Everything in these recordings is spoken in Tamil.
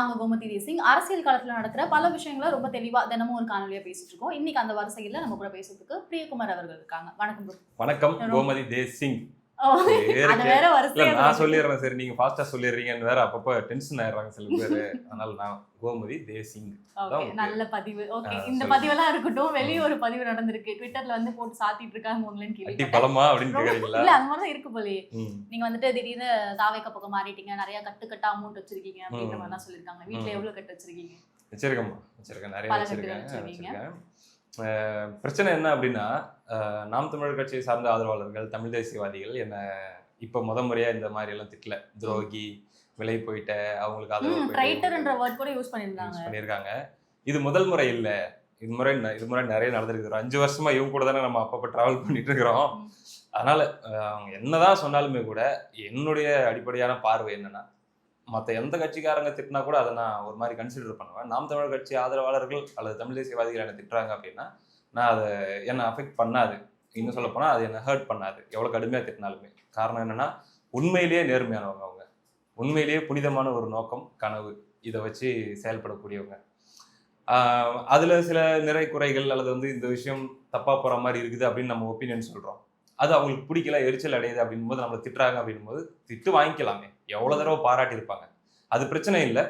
நாங்க கோமதி தேசிங் அரசியல் காலத்துல நடக்கிற பல விஷயங்களை ரொம்ப தெளிவா தினமும் ஒரு காணொலியா பேசிட்டு இருக்கோம். இன்னைக்கு அந்த வரிசையில நம்ம கூட பேசுறதுக்கு பிரியகுமார் அவர்கள் இருக்காங்க. வணக்கம். வணக்கம். கோமதி தேவ் நான் சொல்லிடுறேன் சரி நீங்க ஃபாஸ்டா சொல்லிடுறீங்கன்னு வேற அப்பப்ப டென்ஷன் ஆயிடுறாங்க சில பேரு. அதனால நான் கோமதி தேவ் சிங் Okay, okay. நல்ல பதிவு. ஓகே இந்த. பதிவெல்லாம் இருக்கட்டும் வெளிய ஒரு பதிவு நடந்திருக்கு. ட்விட்டர்ல வந்து போட்டு சாத்திட்டு இருக்காங்க உங்களன்னு கேள்வி பலமா அப்படின்னு கேக்குறீங்களா? இல்ல அந்த மாதிரி தான் இருக்கு போலயே. நீங்க வந்துட்டு திடீர்னு தாவைக்க பக்கம் மாறிட்டீங்க நிறைய கட்டு கட்டா அமௌண்ட் வச்சிருக்கீங்க அப்படின்ற. மாதிரி சொல்லிருக்காங்க வீட்ல. எவ்வளவு கட்டு வச்சிருக்கீங்க? வச்சிருக்கேம்மா. வச்சிருக்கேன். நிறைய பல வச்சிருக்கேன். பிரச்சனை என்ன அப்படின்னா நாம் தமிழர் கட்சியை சார்ந்த ஆதரவாளர்கள் தமிழ் தேசியவாதிகள் என்ன இப்ப முத முறையா இந்த மாதிரி எல்லாம் திட்டல. துரோகி விலை போயிட்ட அவங்களுக்கு ஆதரவு கூட யூஸ் பண்ணியிருக்காங்க. இது முதல் முறை இல்ல. இது முறை இது முறை நிறைய நடந்திருக்கு. ஒரு அஞ்சு வருஷமா இவங்க கூட தானே நம்ம அப்பப்போ டிராவல் பண்ணிட்டு இருக்கிறோம். அதனால அவங்க என்னதான் சொன்னாலுமே கூட என்னுடைய அடிப்படையான பார்வை என்னன்னா மற்ற எந்த கட்சிக்காரங்க திட்டினா கூட அதை நான் ஒரு மாதிரி கன்சிடர் பண்ணுவேன். நாம் தமிழர் கட்சி ஆதரவாளர்கள் அல்லது தமிழ் தேசியவாதிகள் என்ன திட்டுறாங்க அப்படின்னா நான் அதை என்னை அஃபெக்ட் பண்ணாது. இன்னும் சொல்ல போனால் அது என்னை ஹர்ட் பண்ணாது. எவ்வளோ கடுமையாக திட்டினாலுமே. காரணம் என்னென்னா உண்மையிலேயே நேர்மையானவங்க அவங்க. உண்மையிலேயே புனிதமான ஒரு நோக்கம் கனவு. இதை வச்சு செயல்படக்கூடியவங்க. அதில் சில நிறை குறைகள் அல்லது வந்து இந்த விஷயம் தப்பாக போகிற மாதிரி இருக்குது அப்படின்னு நம்ம ஒப்பீனியன் சொல்கிறோம் அது அவங்களுக்கு பிடிக்கல எரிச்சல் அடையுது அப்படின் போது நம்மளை திட்டுறாங்க அப்படின் போது திட்டு வாங்கிக்கலாமே. எவ்வளவு தடவை பாராட்டி இருப்பாங்க அது பிரச்சனை இல்லை.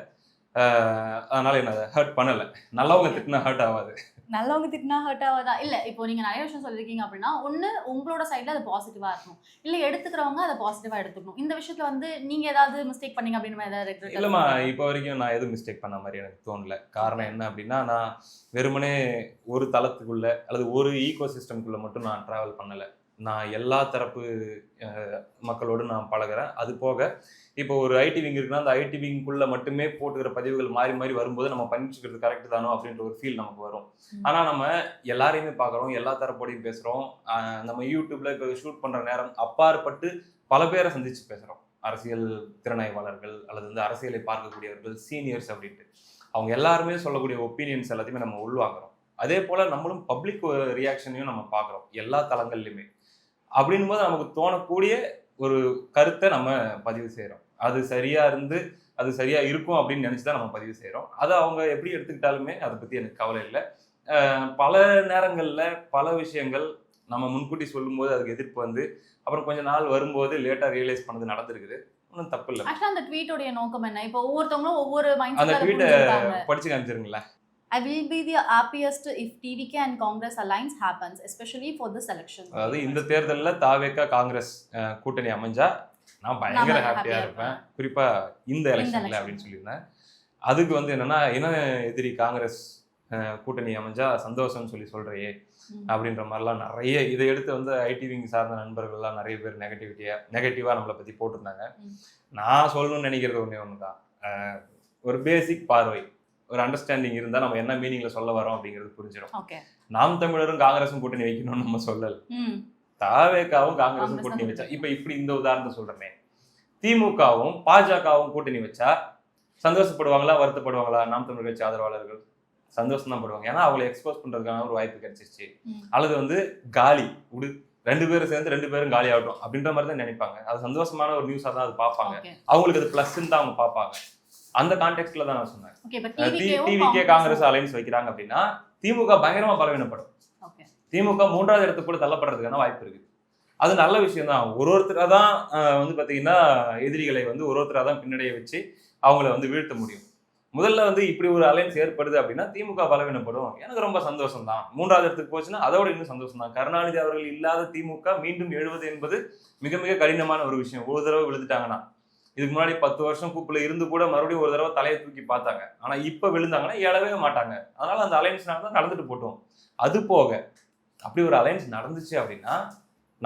அதனால என்ன ஹர்ட் பண்ணல. நல்லவங்க திட்டினா ஹர்ட் ஆகாது நல்லவங்க திட்டினா ஹர்ட் ஆகாதா இல்ல இப்போ நீங்க நிறைய விஷயம் சொல்லிருக்கீங்க அப்படின்னா ஒண்ணு உங்களோட சைடுல அது பாசிட்டிவா இருக்கணும். இல்ல எடுத்துக்கிறவங்க அதை பாசிட்டிவா எடுத்துக்கணும். இந்த விஷயத்துல வந்து நீங்க ஏதாவது மிஸ்டேக் பண்ணீங்க அப்படின்னு ஏதாவது regret இல்லைம்மா? இப்போ வரைக்கும் நான் எதுவும் மிஸ்டேக் பண்ண மாதிரி எனக்கு தோணல. காரணம் என்ன அப்படின்னா நான் வெறுமனே ஒரு தளத்துக்குள்ள அல்லது ஒரு ஈகோ சிஸ்டம்குள்ள மட்டும் நான் டிராவல் பண்ணல. நான் எல்லா தரப்பு மக்களோடு நான் பழகுறேன். அது போக இப்போ ஒரு ஐடி விங் இருக்குன்னா அந்த ஐடி விங்குள்ள மட்டுமே போட்டுக்கிற பதிவுகள் மாறி மாறி வரும்போது நம்ம பண்ணிச்சுக்கிறது கரெக்ட் தானோ அப்படின்ற ஒரு ஃபீல் நமக்கு வரும். ம். ஆனா நம்ம எல்லாரையுமே பார்க்குறோம் எல்லா தரப்போடையும் பேசுறோம். அஹ், நம்ம யூடியூப்ல இப்போ ஷூட் பண்ற நேரம் அப்பாற்பட்டு பல பேரை சந்திச்சு பேசுறோம். அரசியல் திறனாய்வாளர்கள் அல்லது வந்து அரசியலை பார்க்கக்கூடியவர்கள் சீனியர்ஸ் அப்படின்ட்டு. அவங்க எல்லாருமே சொல்லக்கூடிய ஒப்பீனியன்ஸ் எல்லாத்தையுமே நம்ம உள்வாங்குறோம். அதே போல நம்மளும் பப்ளிக் ரியாக்ஷனையும் நம்ம பார்க்குறோம் எல்லா தளங்கள்லையுமே. அப்படின்னும் போது நமக்கு தோணக்கூடிய ஒரு கருத்தை நம்ம பதிவு செய்கிறோம் அது சரியா இருந்து அது சரியா இருக்கும் அப்படின்னு நினைச்சு தான் நம்ம பதிவு செய்கிறோம் அதை அவங்க எப்படி எடுத்துக்கிட்டாலுமே அதை பத்தி எனக்கு கவலை இல்லை. பல நேரங்கள்ல பல விஷயங்கள் நம்ம முன்கூட்டி சொல்லும்போது அதுக்கு எதிர்ப்பு வந்து அப்புறம் கொஞ்ச நாள் வரும்போது லேட்டா ரியலைஸ் பண்ணது நடந்திருக்குது. ஒன்றும் தப்பு இல்லை. ஆக்சுவலா அந்த ட்வீட்டோடைய நோக்கம் என்ன? இப்போ ஒவ்வொருத்தவங்களும் ஒவ்வொரு மைண்ட் அந்த ட்வீட்டை படிச்சு காமிச்சிருங்களேன். I will be the happiest if TVK and Congress alliance happens, especially for this election. அதாவது இந்த தேர்தல்ல தாவேக்கா காங்கிரஸ் கூட்டணி அமைஞ்சா நான் பயங்கர ஹாப்பியா இருப்பேன் குறிப்பா இந்த எலெக்ஷன்ல. அப்படின்னு சொல்லியிருந்தேன் அதுக்கு வந்து என்னன்னா இன எதிரி காங்கிரஸ் கூட்டணி அமைஞ்சா சந்தோஷம்னு சொல்லி சொல்றையே. அப்படின்ற மாதிரிலாம் நிறைய இதை எடுத்து வந்து ஐடி விங் சார்ந்த நண்பர்கள்லாம் நிறைய பேர் நெகட்டிவிட்டியா நெகட்டிவா நம்மளை பத்தி போட்டிருந்தாங்க. நான் சொல்லணும்னு நினைக்கிறது ஒண்ணே ஒண்ணுதான் அஹ், ஒரு பேசிக் பார்வை ஒரு அண்டர்ஸ்டாண்டிங் இருந்தா நம்ம என்ன மீனிங்ல சொல்ல வரோம் அப்படிங்கிறது புரிஞ்சிடும். நாம் தமிழரும் காங்கிரஸும் கூட்டணி வைக்கணும்னு நம்ம சொல்லல ம். தாவேக்காவும் காங்கிரஸும் காங்கிரஸ் கூட்டணி வச்சா. இப்ப இப்படி இந்த உதாரணத்தை சொல்றேன் திமுகவும் பாஜகவும் கூட்டணி வச்சா சந்தோஷப்படுவாங்களா வருத்தப்படுவாங்களா நாம் தமிழர் கட்சி ஆதரவாளர்கள் சந்தோஷம் தான் படுவாங்க ஏன்னா அவங்களை எக்ஸ்போஸ் பண்றதுக்கான ஒரு வாய்ப்பு கிடைச்சிருச்சு. அல்லது வந்து காலி உடு ரெண்டு பேரும் சேர்ந்து ரெண்டு பேரும் காலி ஆகட்டும் அப்படின்ற மாதிரி தான் நினைப்பாங்க அது சந்தோஷமான ஒரு நியூஸா தான் அது பார்ப்பாங்க. அவங்களுக்கு அது பிளஸ்ன்னு தான் அவங்க பார்ப்பாங்க அந்த கான்டெக்ட்ல தான் நான் சொன்னேன் டிவிகே காங்கிரஸ் அலைன்ஸ் வைக்கிறாங்க அப்படின்னா திமுக பயங்கரமா பலவீனப்படும். திமுக மூன்றாவது இடத்துக்கு கூட தள்ளப்படுறதுக்கான வாய்ப்பு இருக்குது அது நல்ல விஷயம் தான் ஒரு ஒருத்தராக தான் வந்து பார்த்தீங்கன்னா எதிரிகளை வந்து ஒரு ஒருத்தராக தான் பின்னடைய வச்சு அவங்கள வந்து வீழ்த்த முடியும். முதல்ல வந்து இப்படி ஒரு அலைன்ஸ் ஏற்படுது அப்படின்னா திமுக பலவீனப்படும். எனக்கு ரொம்ப சந்தோஷம் தான் மூன்றாவது இடத்துக்கு போச்சுன்னா அதோட இன்னும் சந்தோஷம் தான் கருணாநிதி அவர்கள் இல்லாத திமுக மீண்டும் எழுவது என்பது மிக மிக கடினமான ஒரு விஷயம். ஒரு தடவை விழுந்துட்டாங்கன்னா இதுக்கு முன்னாடி பத்து வருஷம் கூப்பில் இருந்து கூட மறுபடியும் ஒரு தடவை தலையை தூக்கி பார்த்தாங்க. ஆனால் இப்போ விழுந்தாங்கன்னா எழவே மாட்டாங்க. அதனால அந்த அலைன்ஸ் தான் நடந்துட்டு போட்டோம். அது போக அப்படி ஒரு அலைன்ஸ் நடந்துச்சு அப்படின்னா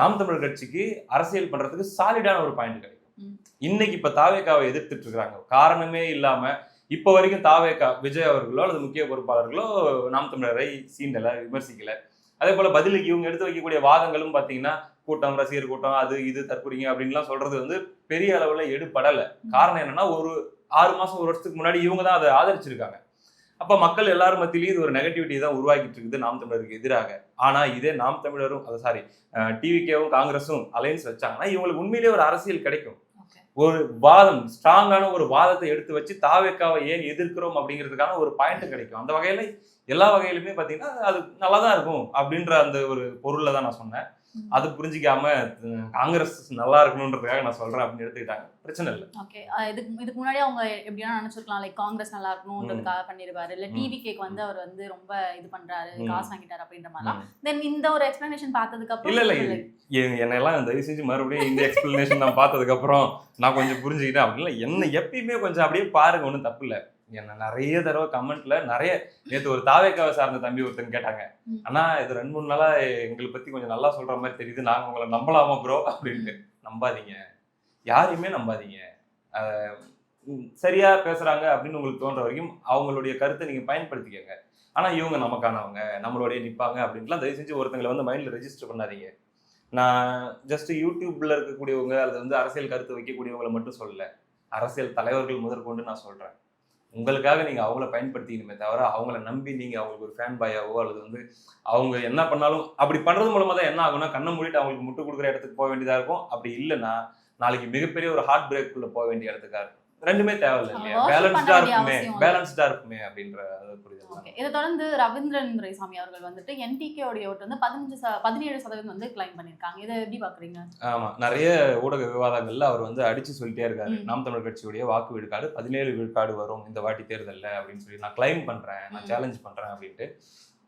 நாம் தமிழர் கட்சிக்கு அரசியல் பண்றதுக்கு சாலிடான ஒரு பாயிண்ட் கிடைக்கும். இன்னைக்கு இப்ப தாவேக்காவை எதிர்த்துட்டு இருக்காங்க. காரணமே இல்லாம இப்ப வரைக்கும் தாவேக்கா விஜய் அவர்களோ அல்லது முக்கிய பொறுப்பாளர்களோ நாம் தமிழரை சீண்டல விமர்சிக்கல. அதே போல பதிலுக்கு இவங்க எடுத்து வைக்கக்கூடிய வாதங்களும் பாத்தீங்கன்னா கூட்டம் ரசிகர் கூட்டம் அது இது தற்கொலைங்க அப்படின்லாம் சொல்றது வந்து பெரிய அளவுல எடுபடல. காரணம் என்னன்னா ஒரு ஆறு மாசம் ஒரு வருஷத்துக்கு முன்னாடி இவங்க தான் அதை ஆதரிச்சிருக்காங்க. அப்ப மக்கள் எல்லாரும் மத்தியிலயும் இது ஒரு நெகட்டிவிட்டி தான் உருவாக்கிட்டு இருக்குது நாம் தமிழருக்கு எதிராக ஆனா இதே நாம் தமிழரும் அது சாரி டிவிகேவும் காங்கிரஸும் அலைன்ஸ் வச்சாங்கன்னா இவங்களுக்கு உண்மையிலேயே ஒரு அரசியல் கிடைக்கும். ஒரு வாதம் ஸ்ட்ராங்கான ஒரு வாதத்தை எடுத்து வச்சு தாவேக்காவை ஏன் எதிர்க்கிறோம் அப்படிங்கிறதுக்கான ஒரு பாயிண்ட் கிடைக்கும் அந்த வகையில எல்லா வகையிலுமே பாத்தீங்கன்னா அது நல்லா தான் இருக்கும் அப்படின்ற அந்த ஒரு பொருள்ல தான் நான் சொன்னேன். அது புரிஞ்சிக்காம காங்கிரஸ் நல்லா இருக்கணுன்றதுக்காக நான் சொல்றேன் அப்படின்னு எடுத்துக்கிட்டாங்க. பிரச்சனை இல்லை. ஓகே. இதுக்கு இதுக்கு முன்னாடி அவங்க எப்படின்னா நினைச்சிருக்கலாம் லைக் காங்கிரஸ் நல்லா இருக்கணும்ன்றதுக்காக பண்ணிருப்பாரு. இல்ல. டிவி கேக் வந்து அவர் வந்து ரொம்ப இது பண்றாரு. காசு வாங்கிட்டாரு அப்படின்ற மாதிரிலாம். தென் இந்த ஒரு எக்ஸ்பிளனேஷன் பார்த்ததுக்கு அப்புறம் இல்ல இல்ல என்னெல்லாம் தயவு செஞ்சு மறுபடியும் இந்த எக்ஸ்பிளனேஷன் நான் பார்த்ததுக்கு அப்புறம் நான் கொஞ்சம் புரிஞ்சுக்கிட்டேன் அப்படின்னு என்ன எப்பயுமே கொஞ்சம் அப்படியே பாருங்க ஒன்றும் தப்பு இல்ல. என்ன நிறைய தடவை கமெண்ட்ல நிறைய நேத்து ஒரு தாவேக்காவை சார்ந்த தம்பி ஒருத்தன் கேட்டாங்க. அண்ணா இது ரெண்டு மூணு நாளா எங்களை பத்தி கொஞ்சம் நல்லா சொல்ற மாதிரி தெரியுது. நாங்க உங்களை நம்பலாமா ப்ரோ அப்படின்ட்டு. நம்பாதீங்க. யாரையுமே நம்பாதீங்க. சரியா பேசுறாங்க அப்படின்னு உங்களுக்கு தோன்ற வரைக்கும் அவங்களுடைய கருத்தை நீங்க பயன்படுத்திக்கங்க. ஆனா இவங்க நமக்கானவங்க. நம்மளோடய நிப்பாங்க அப்படின்ட்டுலாம் தயவு செஞ்சு ஒருத்தங்களை வந்து மைண்ட்ல ரெஜிஸ்டர் பண்ணாதீங்க. நான் ஜஸ்ட் யூடியூப்ல இருக்கக்கூடியவங்க அல்லது வந்து அரசியல் கருத்து வைக்கக்கூடியவங்களை மட்டும் சொல்லல. அரசியல் தலைவர்கள் முதற்கொண்டு நான் சொல்றேன். உங்களுக்காக நீங்கள் அவங்கள பயன்படுத்திக்கணுமே தவிர அவங்கள நம்பி நீங்கள் அவங்களுக்கு ஒரு ஃபேன் பாயாவோ அல்லது வந்து அவங்க என்ன பண்ணாலும் அப்படி பண்ணுறது மூலமாக தான் என்ன ஆகும்னா கண்ணை மூடிட்டு அவங்களுக்கு முட்டு கொடுக்குற இடத்துக்கு போக வேண்டியதாக இருக்கும். அப்படி இல்லைன்னா நாளைக்கு மிகப்பெரிய ஒரு ஹார்ட் பிரேக்குள்ளே போக வேண்டிய இடத்துக்கா இருக்கும். ரெண்டுமே தேவையில்லை இல்லையா? பேலன்ஸ்டா இருக்குமே. பேலன்ஸ்டா இருக்குமே அப்படின்ற ஓகே இதை தொடர்ந்து ரவீந்திரன் துரைசாமி அவர்கள் வந்துட்டு என்டிகே உடைய ஓட்டு வந்து பதினஞ்சு பதினேழு சதவீதம் வந்து கிளைம் பண்ணிருக்காங்க இதை எப்படி பாக்குறீங்க ஆமா நிறைய ஊடக விவாதங்கள்ல அவர் வந்து அடிச்சு சொல்லிட்டே இருக்காரு. நாம் தமிழர் கட்சியுடைய வாக்கு விழுக்காடு பதினேழு விழுக்காடு வரும் இந்த வாட்டி தேர்தல்ல அப்படின்னு சொல்லி நான் கிளைம் பண்றேன் நான். சேலஞ்ச் பண்றேன் அப்படின்ட்டு.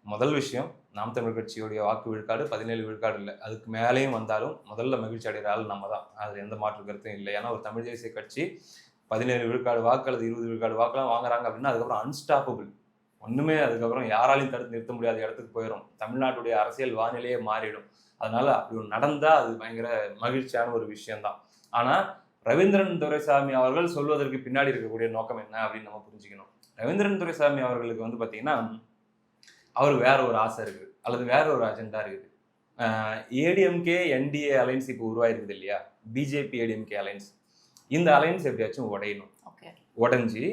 முதல் விஷயம் நாம் தமிழர் கட்சியுடைய வாக்கு விழுக்காடு பதினேழு விழுக்காடு இல்லை. அதுக்கு மேலேயும் வந்தாலும் முதல்ல மகிழ்ச்சி அடைகிற ஆள் நம்ம தான் அது எந்த மாற்று கருத்தும் இல்லை. ஏன்னா ஒரு தமிழ் தேசிய கட்சி பதினேழு விழுக்காடு வாக்கு அல்லது இருபது விழுக்காடு வாக்கெல்லாம் வாங்குறாங்க அப்படின்னா அதுக்கப்புறம் அன்ஸ்டாப்பபிள் ஒன்றுமே அதுக்கப்புறம் யாராலையும் தடுத்து நிறுத்த முடியாத இடத்துக்கு போயிடும் தமிழ்நாட்டுடைய அரசியல் வானிலையே மாறிடும். அதனால அப்படி ஒன்று நடந்தால் அது பயங்கர மகிழ்ச்சியான ஒரு விஷயம்தான். ஆனால் ரவீந்திரன் துரைசாமி அவர்கள் சொல்வதற்கு பின்னாடி இருக்கக்கூடிய நோக்கம் என்ன அப்படின்னு நம்ம புரிஞ்சுக்கணும். ரவீந்திரன் துரைசாமி அவர்களுக்கு வந்து பார்த்தீங்கன்னா அவர் வேற ஒரு ஆசை இருக்குது அல்லது வேற ஒரு அஜெண்டா இருக்குது. ஏடிஎம்கே என்டிஏ அலைன்ஸ் இப்போ உருவாயிருக்குது இல்லையா? பிஜேபி ஏடிஎம்கே அலைன்ஸ் இந்த அலைன்ஸ் எப்படியாச்சும் உடையணும். உடைஞ்சி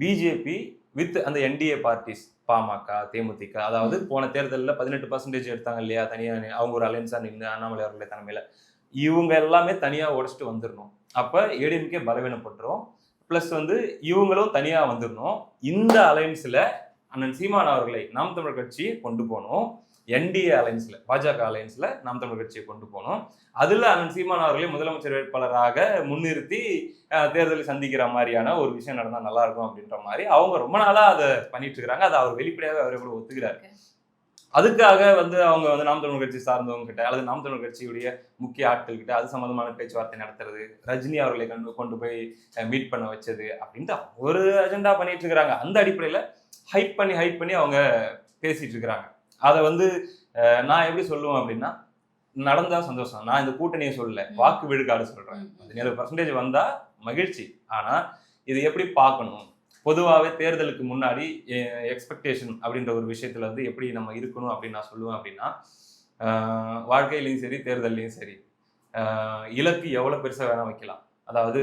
பிஜேபி வித் அந்த என்டிஏ பார்ட்டிஸ் பாமக தேமுதிக அதாவது போன தேர்தலில் பதினெட்டு பர்சன்டேஜ் எடுத்தாங்க இல்லையா தனியாக அவங்க ஒரு அலைன்ஸாக நின்று அண்ணாமலை அவர்களுடைய தலைமையில். இவங்க எல்லாமே தனியாக உடைச்சிட்டு வந்துடணும் அப்போ ஏடிஎம்கே பலவீனப்பட்டுரும். ப்ளஸ் வந்து இவங்களும் தனியாக வந்துடணும் இந்த அலைன்ஸில் அண்ணன் சீமான் அவர்களை நாம் தமிழர் கட்சியை கொண்டு போகணும். என்டிஏ அலைன்ஸில் பாஜக அலைன்ஸில் நாம் தமிழர் கட்சியை கொண்டு போகணும் அதில் அண்ணன் சீமான் அவர்களை முதலமைச்சர் வேட்பாளராக முன்னிறுத்தி அஹ், தேர்தலை சந்திக்கிற மாதிரியான ஒரு விஷயம் நடந்தா நல்லா இருக்கும் அப்படின்ற மாதிரி அவங்க ரொம்ப நாளா அதை பண்ணிட்டு இருக்காங்க. அதை அவர் வெளிப்படையாவே அவரை கூட ஒத்துக்கிறாரு. அதுக்காக வந்து அவங்க வந்து நாம் தமிழர் கட்சி சார்ந்தவங்க கிட்ட அல்லது நாம் தமிழர் கட்சியுடைய முக்கிய ஆட்கள் கிட்ட அது சம்பந்தமான பேச்சுவார்த்தை நடத்துறது ரஜினி அவர்களை கொண்டு கொண்டு போய் மீட் பண்ண வச்சது அப்படின்ட்டு ஒரு அஜெண்டா பண்ணிட்டு இருக்கிறாங்க. அந்த அடிப்படையில ஹைப் பண்ணி ஹைப் பண்ணி அவங்க பேசிட்டு இருக்கிறாங்க. அதை வந்து நான் எப்படி சொல்லுவேன் அப்படின்னா நடந்தா சந்தோஷம். நான் இந்த கூட்டணியை சொல்லல. வாக்கு விழுக்காடு சொல்றேன். பதினேழு பர்சன்டேஜ் வந்தா மகிழ்ச்சி. ஆனா இது எப்படி பார்க்கணும்? பொதுவாகவே தேர்தலுக்கு முன்னாடி எக்ஸ்பெக்டேஷன் அப்படின்ற ஒரு விஷயத்துல வந்து எப்படி நம்ம இருக்கணும் அப்படின்னு நான் சொல்லுவேன் அப்படின்னா வாழ்க்கையிலையும் சரி தேர்தல்லையும் சரி இலக்கு எவ்வளவு பெருசா வேணா வைக்கலாம். அதாவது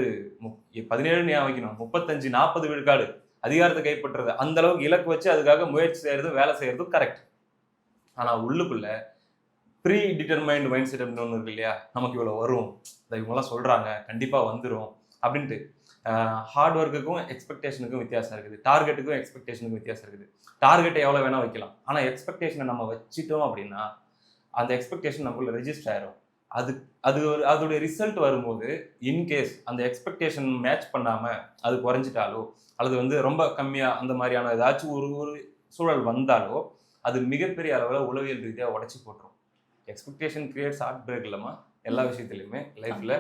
பதினேழு ஞாபகம் வைக்கணும்? முப்பத்தஞ்சு நாற்பது விழுக்காடு. அதிகாரத்தை கைப்பற்றுறது. அந்த அளவுக்கு இலக்கு வச்சு அதுக்காக முயற்சி செய்யறதும் வேலை செய்யறதும் கரெக்ட் ஆனால் உள்ளுக்குள்ள ப்ரீ டிட்டர்மைண்ட் மைண்ட் செட் அப்படின்னு ஒன்று இருக்கு இல்லையா? நமக்கு இவ்வளோ வரும். இந்த இவங்கெல்லாம் சொல்கிறாங்க கண்டிப்பாக வந்துடும் அப்படின்ட்டு ஹார்ட் ஒர்க்குக்கும் எக்ஸ்பெக்டேஷனுக்கும் வித்தியாசம் இருக்குது. டார்கெட்டுக்கும் எக்ஸ்பெக்டேஷனுக்கும் வித்தியாசம் இருக்குது. டார்கெட்டை எவ்வளோ வேணால் வைக்கலாம். ஆனால் எக்ஸ்பெக்டேஷனை நம்ம வச்சிட்டோம் அப்படின்னா அந்த எக்ஸ்பெக்டேஷன் நமக்குள்ள ரெஜிஸ்டர் ஆயிரும். அது அது ஒரு அதோடைய ரிசல்ட் வரும்போது இன்கேஸ் அந்த எக்ஸ்பெக்டேஷன் மேட்ச் பண்ணாமல் அது குறைஞ்சிட்டாலோ அல்லது வந்து ரொம்ப கம்மியாக அந்த மாதிரியான ஏதாச்சும் ஒரு ஒரு சூழல் வந்தாலோ அது மிகப்பெரிய அளவில் உளவியல் ரீதியாக உடச்சி போட்டுரும். எக்ஸ்பெக்டேஷன் கிரியேட்ஸ் ஹார்ட் பிரேக் இல்லாம எல்லா விஷயத்துலையுமே லைஃப்ல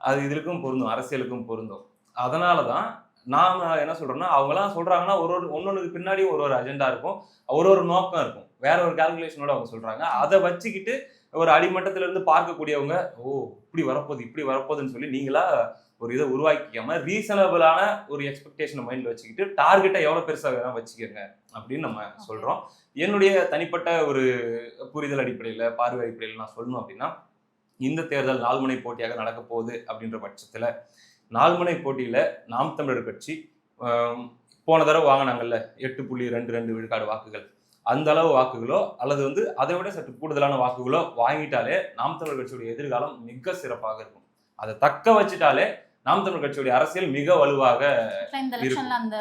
அது இதுக்கும் பொருந்தும் அரசியலுக்கும் பொருந்தும். அதனால தான் நாம என்ன சொல்றோம்னா அவங்கலாம் சொல்றாங்கன்னா ஒரு ஒரு ஒன்னொன்றுக்கு பின்னாடியும் ஒரு ஒரு அஜெண்டா இருக்கும் ஒரு ஒரு நோக்கம் இருக்கும். வேற ஒரு கால்குலேஷனோட அவங்க சொல்றாங்க. அதை வச்சுக்கிட்டு ஒரு அடிமட்டத்துல இருந்து பார்க்கக்கூடியவங்க ஓ இப்படி வரப்போகுது இப்படி வரப்போகுதுன்னு சொல்லி நீங்களா ஒரு இதை உருவாக்கிக்காம ரீசனபிளான ஒரு எக்ஸ்பெக்டேஷனை மைண்ட்ல வச்சுக்கிட்டு டார்கெட்டை எவ்வளவு பெருசா வேணா வச்சுக்கோங்க அப்படின்னு நம்ம சொல்றோம். என்னுடைய தனிப்பட்ட ஒரு புரிதல் அடிப்படையில பார்வை அடிப்படையில் நான் சொல்லணும் அப்படின்னா இந்த தேர்தல் நால்முனை போட்டியாக நடக்க போகுது அப்படின்ற பட்சத்துல நால்முனை போட்டியில நாம் தமிழர் கட்சி போன தடவை வாங்கினாங்கல்ல எட்டு புள்ளி ரெண்டு ரெண்டு விழுக்காடு வாக்குகள். அந்த அளவு வாக்குகளோ அல்லது வந்து அதை விட சற்று கூடுதலான வாக்குகளோ வாங்கிட்டாலே நாம் தமிழர் கட்சியுடைய எதிர்காலம் மிக சிறப்பாக இருக்கும். அதை தக்க வச்சுட்டாலே நாம் தமிழ் கட்சியுடைய அரசியல் மிக வலுவாக இந்த எலெக்ஷன்ல அந்த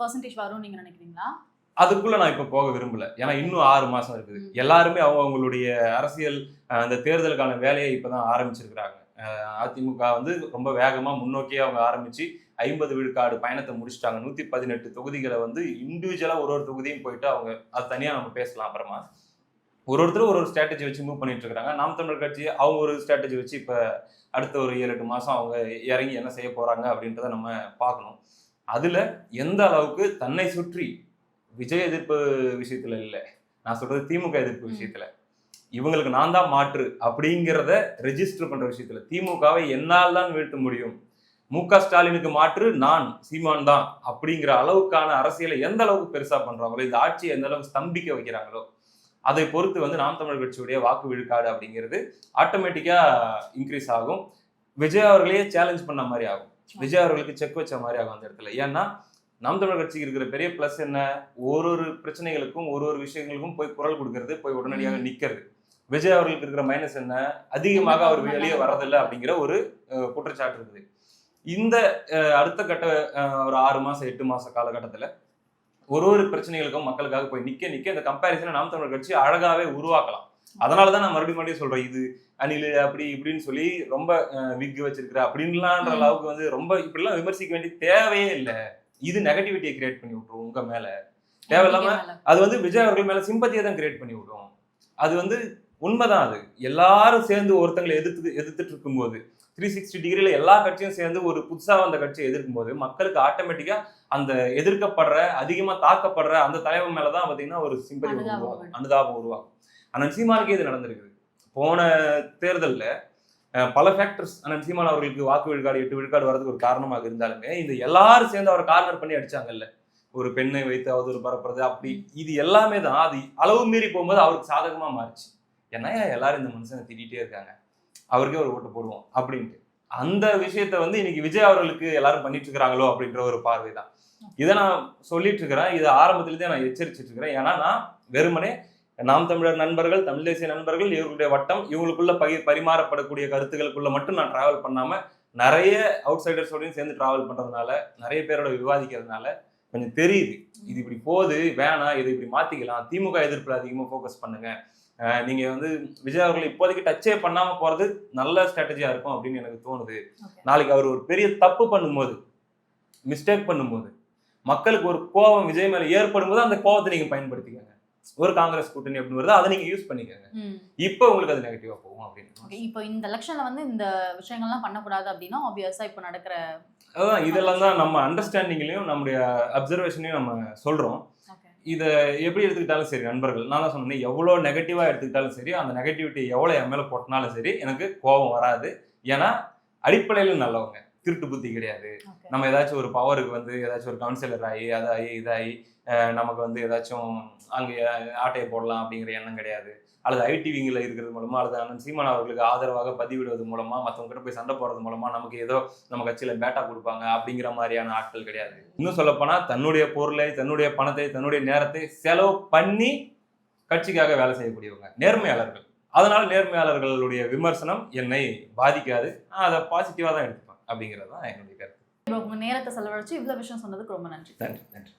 பெர்சன்டேஜ் வரும் நீங்க நினைக்கிறீங்களா? அதுக்குள்ள நான் இப்ப போக விரும்பல. ஏன்னா இன்னும் ஆறு மாசம் இருக்குது. எல்லாருமே அவங்க அவங்களுடைய அரசியல் அந்த தேர்தலுக்கான வேலையை இப்பதான் ஆரம்பிச்சிருக்கிறாங்க. அதிமுக வந்து ரொம்ப வேகமா முன்னோக்கியே அவங்க ஆரம்பிச்சு ஐம்பது விழுக்காடு பயணத்தை முடிச்சிட்டாங்க. நூத்தி பதினெட்டு தொகுதிகளை வந்து இண்டிவிஜுவலா ஒரு ஒரு தொகுதியும் போயிட்டு அவங்க அது தனியா நம்ம பேசலாம் அப்புறமா. ஒரு ஒருத்தரும் ஒரு ஒரு ஸ்ட்ராட்டஜி வச்சு மூவ் பண்ணிட்டு இருக்காங்க. நாம் தமிழர் கட்சி அவங்க ஒரு ஸ்ட்ராட்டஜி வச்சு இப்ப அடுத்த ஒரு ஏழு எட்டு மாசம் அவங்க இறங்கி என்ன செய்ய போறாங்க அப்படின்றத நம்ம பார்க்கணும். அதுல எந்த அளவுக்கு தன்னை சுற்றி விஜய் எதிர்ப்பு விஷயத்துல இல்ல. நான் சொல்றது திமுக எதிர்ப்பு. விஷயத்துல. இவங்களுக்கு நான் தான் மாற்று அப்படிங்கிறத ரெஜிஸ்டர் பண்ற விஷயத்துல திமுகவை என்னால் தான் வீழ்த்த முடியும்? மு க ஸ்டாலினுக்கு மாற்று நான் சீமான் தான் அப்படிங்கிற அளவுக்கான அரசியலை எந்த அளவுக்கு பெருசா பண்றாங்களோ இந்த ஆட்சியை எந்த அளவுக்கு ஸ்தம்பிக்க வைக்கிறாங்களோ அதை பொறுத்து வந்து நாம் தமிழர் கட்சியுடைய வாக்கு விழுக்காடு அப்படிங்கிறது ஆட்டோமேட்டிக்கா இன்க்ரீஸ் ஆகும். விஜய் அவர்களையே சேலஞ்ச் பண்ண மாதிரி ஆகும். விஜய் அவர்களுக்கு செக் வச்ச மாதிரி ஆகும் அந்த இடத்துல. ஏன்னா நாம் தமிழர் கட்சிக்கு இருக்கிற பெரிய ப்ளஸ் என்ன? ஒரு ஒரு பிரச்சனைகளுக்கும் ஒரு ஒரு விஷயங்களுக்கும் போய் குரல் கொடுக்கறது போய் உடனடியாக ம். நிக்கிறது. விஜய் அவர்களுக்கு இருக்கிற மைனஸ் என்ன? அதிகமாக அவர் வெளியே வர்றதில்லை அப்படிங்கிற ஒரு குற்றச்சாட்டு இருக்குது. இந்த அடுத்த கட்ட ஒரு ஆறு மாசம் எட்டு மாச காலகட்டத்துல ஒரு ஒரு பிரச்சனைகளுக்கும் மக்களுக்காக போய் நிக்க நிக்க இந்த கம்பேரிசனை நாம் தமிழர் கட்சி அழகாவே உருவாக்கலாம். அதனாலதான் நான் மறுபடியும் மறுபடியும் சொல்றேன் இது அணில் அப்படி இப்படின்னு சொல்லி ரொம்ப விக் வச்சிருக்கிற அப்படின்லான்ற. அளவுக்கு வந்து ரொம்ப இப்படிலாம் விமர்சிக்க வேண்டிய தேவையே இல்லை. இது நெகட்டிவிட்டியை கிரியேட் பண்ணி விட்டுரும் உங்க மேல. தேவையில்லாம. அது வந்து விஜய் அவர்கள் மேல சிம்பத்தியை தான் கிரியேட் பண்ணி விடும். அது வந்து உண்மைதான் அது. எல்லாரும் சேர்ந்து ஒருத்தங்களை எதிர்த்து எதிர்த்துட்டு இருக்கும்போது த்ரீ சிக்ஸ்டி டிகிரில எல்லா கட்சியும் சேர்ந்து ஒரு புதுசா வந்த கட்சியை எதிர்க்கும் போது மக்களுக்கு ஆட்டோமேட்டிக்கா அந்த எதிர்க்கப்படுற அதிகமா தாக்கப்படுற அந்த தலைவன் மேலதான் பாத்தீங்கன்னா ஒரு சிம்பதி உருவாகும். அனுதாபம் உருவாகும். அண்ணன் சீமானுக்கே இது நடந்திருக்குது போன தேர்தல்ல பல ஃபேக்டர்ஸ் அண்ணன் சீமான் அவர்களுக்கு வாக்கு விழுக்காடு எட்டு விழுக்காடு வரதுக்கு ஒரு காரணமாக இருந்தாலுமே இந்த எல்லாரும் சேர்ந்து அவரை கார்னர் பண்ணி அடிச்சாங்கல்ல. ஒரு பெண்ணை வைத்து அவதூறு பரப்புறது அப்படி. இது எல்லாமே தான். அது அளவு மீறி போகும்போது அவருக்கு சாதகமா மாறுச்சு. ஏன்னா எல்லாரும் இந்த மனுஷனை திட்டிகிட்டே இருக்காங்க? அவருக்கே ஒரு ஓட்டு போடுவோம் அப்படின்ட்டு. அந்த விஷயத்த வந்து இன்னைக்கு விஜய் அவர்களுக்கு எல்லாரும் பண்ணிட்டு இருக்கிறாங்களோ அப்படின்ற ஒரு பார்வை தான் இதை நான் சொல்லிட்டு இருக்கிறேன். இதை ஆரம்பத்திலேருந்தே நான் எச்சரிச்சிட்டு இருக்கிறேன். ஏன்னா நான் வெறுமனே நாம் தமிழர் நண்பர்கள் தமிழ் தேசிய நண்பர்கள் இவர்களுடைய வட்டம் இவங்களுக்குள்ள பகி பரிமாறப்படக்கூடிய கருத்துக்களுக்குள்ள மட்டும் நான் டிராவல் பண்ணாம நிறைய அவுட் சைடர்ஸோடையும் சேர்ந்து டிராவல் பண்றதுனால நிறைய பேரோட விவாதிக்கிறதுனால கொஞ்சம் தெரியுது. இது இப்படி போகுது வேணாம் இதை இப்படி மாத்திக்கலாம். திமுக எதிர்ப்புல அதிகமா ஃபோக்கஸ் பண்ணுங்க. நீங்க வந்து விஜய் அவர்கள் இப்போதைக்கு டச்சே பண்ணாம போறது நல்ல ஸ்ட்ராட்டஜியா இருக்கும் அப்படின்னு எனக்கு தோணுது. நாளைக்கு அவர் ஒரு பெரிய தப்பு பண்ணும்போது மிஸ்டேக் பண்ணும்போது மக்களுக்கு ஒரு கோபம் விஜய் மேல ஏற்படும் போது அந்த கோபத்தை நீங்க பயன்படுத்திக்கங்க ஒரு காங்கிரஸ் கூட்டணி அப்படின்னு வருது அதை நீங்க யூஸ் பண்ணிக்கங்க. இப்போ உங்களுக்கு அது நெகட்டிவா போகும் அப்படின்னு இப்போ இந்த எலெக்ஷன்ல வந்து இந்த விஷயங்கள்லாம் பண்ணக்கூடாது அப்படின்னா ஆப்வியஸா இப்போ நடக்கிற அதான் இதெல்லாம் தான் நம்ம அண்டர்ஸ்டாண்டிங்லயும் நம்முடைய அப்சர்வேஷனையும் நம்ம சொல்றோம். இதை எப்படி எடுத்துக்கிட்டாலும் சரி நண்பர்கள். நான் தான் சொன்னேன் எவ்வளோ நெகட்டிவாக எடுத்துக்கிட்டாலும் சரி அந்த நெகட்டிவிட்டி எவ்வளோ என் மேலே போட்டினாலும் சரி எனக்கு கோபம் வராது. ஏன்னா அடிப்படையில் நல்லவங்க. திருட்டு புத்தி கிடையாது. நம்ம ஏதாச்சும் ஒரு பவருக்கு வந்து ஏதாச்சும் ஒரு கவுன்சிலர் ஆகி அதாகி இதாகி நமக்கு வந்து ஏதாச்சும் அங்கே ஆட்டையை போடலாம் அப்படிங்கிற எண்ணம் கிடையாது. அல்லது ஐடி விங்கில் இருக்கிறது மூலமா அல்லது அண்ணன் சீமான் அவர்களுக்கு ஆதரவாக பதிவிடுவது மூலமா மற்றவங்க கிட்ட போய் சண்டை போடுறது மூலமா நமக்கு ஏதோ நம்ம கட்சியில பேட்டா கொடுப்பாங்க அப்படிங்கிற மாதிரியான ஆட்கள் கிடையாது. இன்னும் சொல்லப்போனா தன்னுடைய பொருளை தன்னுடைய பணத்தை தன்னுடைய நேரத்தை செலவு பண்ணி கட்சிக்காக வேலை செய்யக்கூடியவங்க நேர்மையாளர்கள். அதனால நேர்மையாளர்களுடைய விமர்சனம் என்னை பாதிக்காது. அதை பாசிட்டிவாக தான் எடுத்துப்பேன் அப்படிங்கிறது தான் என்னுடைய கருத்து. நேரத்தை செலவழிச்சு இவ்வளவு விஷயம் சொன்னதுக்கு ரொம்ப நன்றி. நன்றி நன்றி.